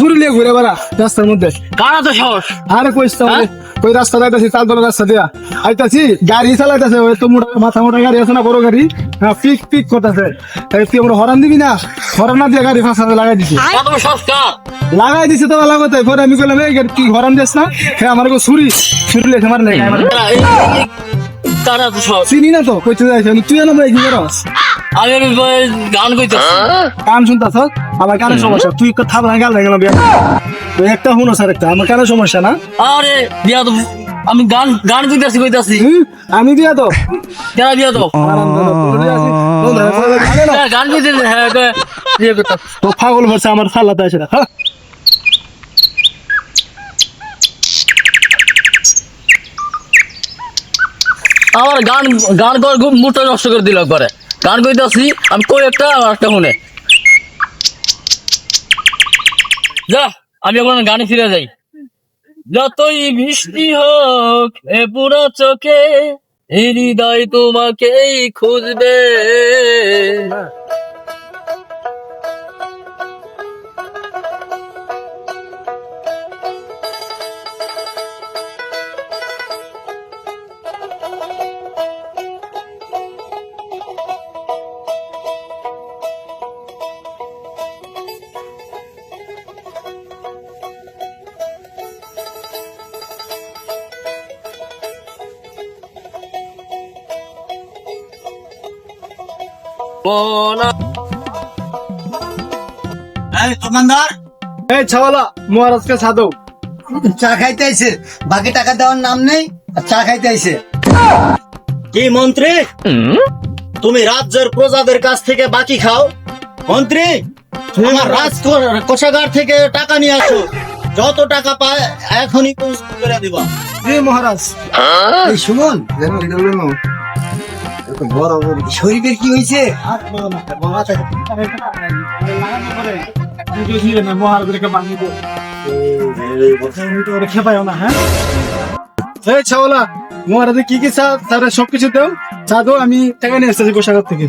চুরি লিয়ে ঘুরে বেড়া রাস্তার মধ্যে। কারা তো সাহস? আরে কইস তো হ্যাঁ? ওই রাস্তা যাইতাছি চাল ধরে রাস্তা দিয়া। আইতাছি গাড়ি চালাইতাছে ওই তো মোটা মাথা মোটা গাড়ি আছে না বড় গাড়ি? হ্যাঁ পিক পিক করতেছে। তাই তুই আমরা হরান দিবি না? হরান না দিয়ে গাড়ি ফাঁসা লাগাই দিছি। লাগাই দিছে তো লাগাতে পরে আমি কইলাম এই গাড়ি কি হরান দিস না? হ্যাঁ আমার ছুরি। ছুরি লেখে মার লেগে কারা? এই- এই- কারা তো সাহস? চিনি না তো কইতে যাইছে। তুই না ভাই কি করস আমি গান কইতাছি। কান শুনতাছ? আমার কানের সমস্যা? তুই থাপ না গেল গেল বিয়া। তুই একটা হুনো স্যার একটা আমার কানের সমস্যা না? আরে বিয়া তো আমি গান গান কইতাছি। কইতাছি আমি বিয়া তো কেরা বিয়া তো হ্যাঁ, গান কইতেছি হ্যাঁ কয়, তো পাগল ভরছে আমার সাল্লাতে আসে না হ্যাঁ। আমার গান গান কর খুব মুডটা নষ্ট করে দিল একবারে। গান কইতাছি আমি কই একটা আর একটা শুনে। যা, আমি এখন গানে ফিরে যাই। যতই বৃষ্টি হোক, এ পুরা চোখে হৃদয় তোমাকেই খুঁজবে। এই ছাওয়ালা মহারাজকে সাধো চা খাইতে আইছে বাকি টাকা দেওয়ার নাম নেই আর চা খাইতে আইছে। কি মন্ত্রী? তুমি রাজ্যের প্রজাদের কাছ থেকে বাকি খাও। মন্ত্রী আমার রাজ কোষাগার থেকে টাকা নিয়ে আসো। যত টাকা পায় এখনই করে দিবা। মহারাজ। এই সুমন শরীরের কি হয়েছে? না হ্যাঁ? এই ছাওয়ালা মহারাজে কি কি চা তারা সবকিছু দাও। চা দাও আমি টাকা নিয়ে আসতেছি কোষাগার থেকে।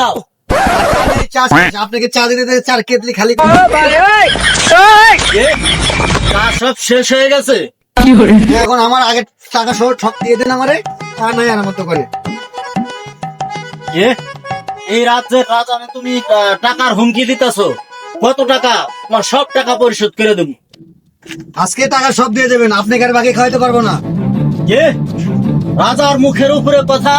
দাও আপনাকে চা দিতে চার কেতলি খালি চা সব শেষ হয়ে গেছে। এখন আমার আগে টাকা সহ ঠক দিয়ে দেন আমারে তা নাই আর মতো করে। এই রাজ্যের রাজানে তুমি টাকার হুমকি দিতেছো। কত টাকা? তোমার সব টাকা পরিশোধ করে দেবো। আজকে টাকা সব দিয়ে দেবেন আপনি কার বাকি খাওয়াইতে পারব না। কে? রাজার মুখের উপরে কথা।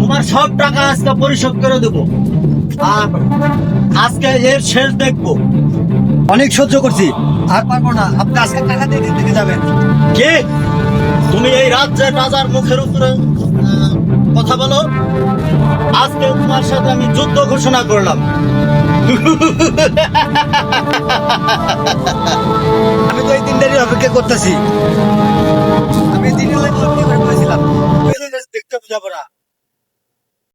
তোমার সব টাকা আজকে পরিশোধ করে দেবো। আর আজকে এর শেষ দেখব। অনেক সহ্য করছি আর পারব না। আপনি আজকে টাকা দিয়ে দিতে যাবেন। কে? তুমি এই রাজ্যের রাজার মুখের উপরে কথা বলো। আজকে তোমার সাথে আমি যুদ্ধ ঘোষণা করলাম। আমি তো এই দিনটারই অপেক্ষা করতেছি। আমি দিনে দেখতে যাব না।